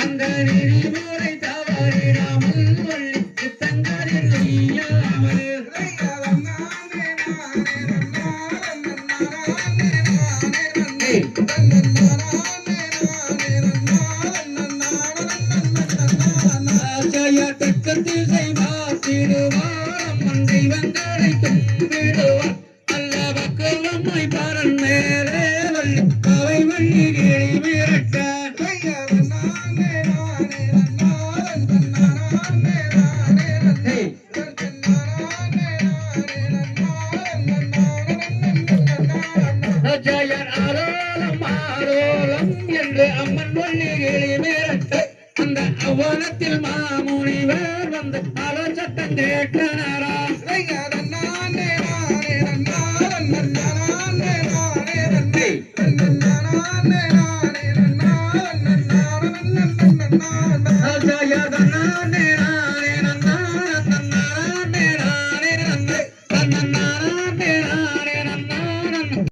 அந்த நெறிமுறை தவறிடாமல் வள்ளி சித்தங்களில் திசை ஜெயன் அரோலம் ஆரோலம் என்று அம்மன் சொல்லி கிளிமேரட்டை அந்த அவலத்தில் மாமுனிவர் வந்த ஆலோசத்தம் கேட்டனரா na na